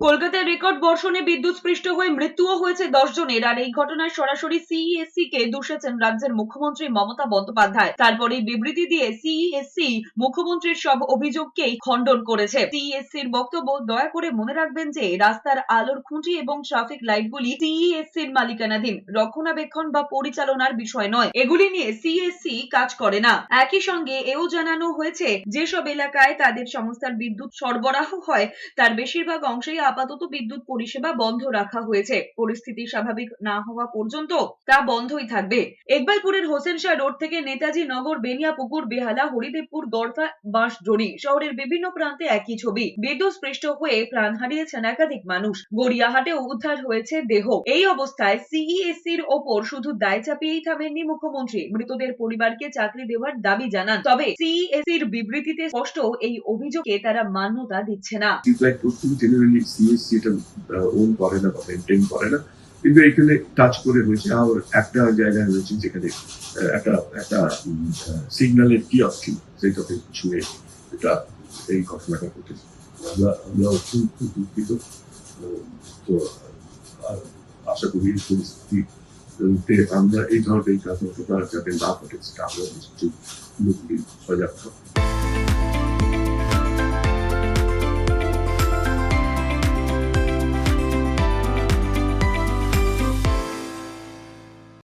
কলকাতায় রেকর্ড বর্ষণে বিদ্যুৎ স্পৃষ্ট হয়ে মৃত্যুও হয়েছে দশ জনের, আর এই ঘটনায় সরাসরি সিইএসসি কে দোষেছেন রাজ্যের মুখ্যমন্ত্রী মমতা বন্দ্যোপাধ্যায়। তারপরে বিবৃতি দিয়ে সিইএসসি মুখ্যমন্ত্রীর সব অভিযোগকেই খণ্ডন করেছে। সিইএসসির বক্তব্য, দয়া করে মনে রাখবেন যে রাস্তার আলোর খুঁটি এবং ট্রাফিক লাইটগুলি সিইএসসির মালিকানাধীন। রক্ষণাবেক্ষণ বা পরিচালনার বিষয় নয়। এগুলি নিয়ে সিএসসি কাজ করে না। একই সঙ্গে এও জানানো হয়েছে, যেসব এলাকায় তাদের সংস্থার বিদ্যুৎ সরবরাহ হয়, তার বেশিরভাগ অংশেই আপাতত বিদ্যুৎ পরিষেবা বন্ধ রাখা হয়েছে। পরিস্থিতি স্বাভাবিক না হওয়া পর্যন্ত তা বন্ধই থাকবে। ইকবালপুরের হোসেন শাহ রোড থেকে নেতাজি নগর, বেনিয়াপুকুর, বেহালা, হরিদেবপুর গড়ফা বাঁশজড়ি শহরের বিভিন্ন প্রান্তে একই ছবি। বিদ্যুৎ স্পৃষ্ট হয়ে প্রাণ হারিয়েছেন একাধিক মানুষ। গড়িয়াহাটেও উদ্ধার হয়েছে দেহ। এই অবস্থায় সিইএসসির ওপর শুধু দায় চাপিয়েই থামেননি মুখ্যমন্ত্রী। মৃতদের পরিবারকে চাকরি দেওয়ার দাবি জানান। তবে সিইএসসির বিবৃতিতে স্পষ্ট এই অভিযোগে তারা মান্যতা দিচ্ছে না। সিএসসি এটা ওন করে না বা মেনটেন করে না। কিন্তু এখানে টাচ করে হয়েছে আর একটা জায়গায় হয়েছে যেখানে একটা একটা সিগন্যালের কি ছিল সেটাতে ছুঁয়ে এটা, এই ঘটনাটা ঘটেছে। আমরা আমরা অত্যন্ত দুঃখিত। তো আশা করি এই পরিস্থিতিতে আমরা এই ধরনের ঘটনাটা যাতে না ঘটে, সেটা আমরা সজাগ থাকব।